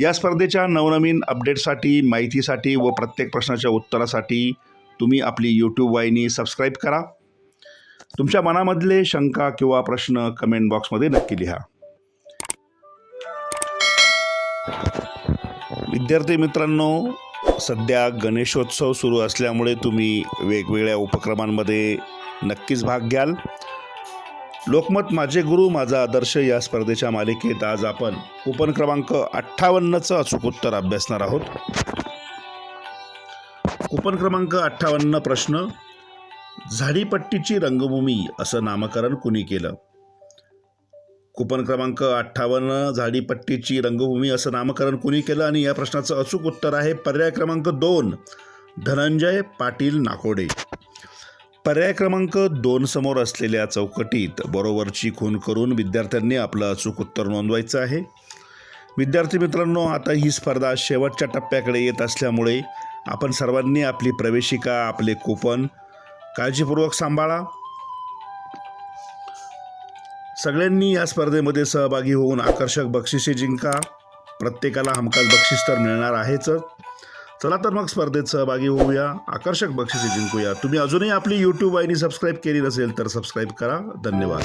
या स्पर्धेच्या नवनवीन अपडेटसाठी माहितीसाठी व प्रत्येक प्रश्नाच्या उत्तरासाठी तुम्ही आपली यूट्यूब वाहिनी सबस्क्राईब करा. तुमच्या मनामधले शंका किंवा प्रश्न कमेंट बॉक्समध्ये नक्की लिहा. विद्यार्थी मित्रांनो सध्या गणेशोत्सव सुरू असल्यामुळे तुम्ही वेगवेगळ्या उपक्रमांमध्ये नक्कीच भाग घ्याल. लोकमत माझे गुरु माझा आदर्श या स्पर्धेच्या मालिकेत आज आपण कुपन क्रमांक अठ्ठावन्नचं अचूक उत्तर अभ्यासणार आहोत. कुपन क्रमांक अठ्ठावन्न प्रश्न झाडीपट्टीची रंगभूमी असं नामकरण कुणी केलं? कुपन क्रमांक अठ्ठावन्न झाडीपट्टीची रंगभूमी असं नामकरण कुणी केलं? आणि या प्रश्नाचं अचूक उत्तर आहे पर्याय क्रमांक दोन धनंजय पाटील नाकोडे. पर्याय क्रमांक दोन समोर असलेल्या चौकटीत बरोबरची खून करून विद्यार्थ्यांनी आपलं अचूक उत्तर नोंदवायचं आहे. विद्यार्थी मित्रांनो आता ही स्पर्धा शेवटच्या टप्प्याकडे येत असल्यामुळे आपण सर्वांनी आपली प्रवेशिका आपले कुपन काळजीपूर्वक सांभाळा. सगळ्यांनी या स्पर्धेमध्ये सहभागी होऊन आकर्षक बक्षिसे जिंका. प्रत्येकाला हमखास बक्षीस तर मिळणार आहेच. चला तर मग स्पर्धेत सहभागी होऊया. आकर्षक बक्षिसे जिंकूया. तुम्ही अजूनही आपली यूट्यूब वाहिनी सबस्क्राईब केली नसेल तर सबस्क्राईब करा. धन्यवाद.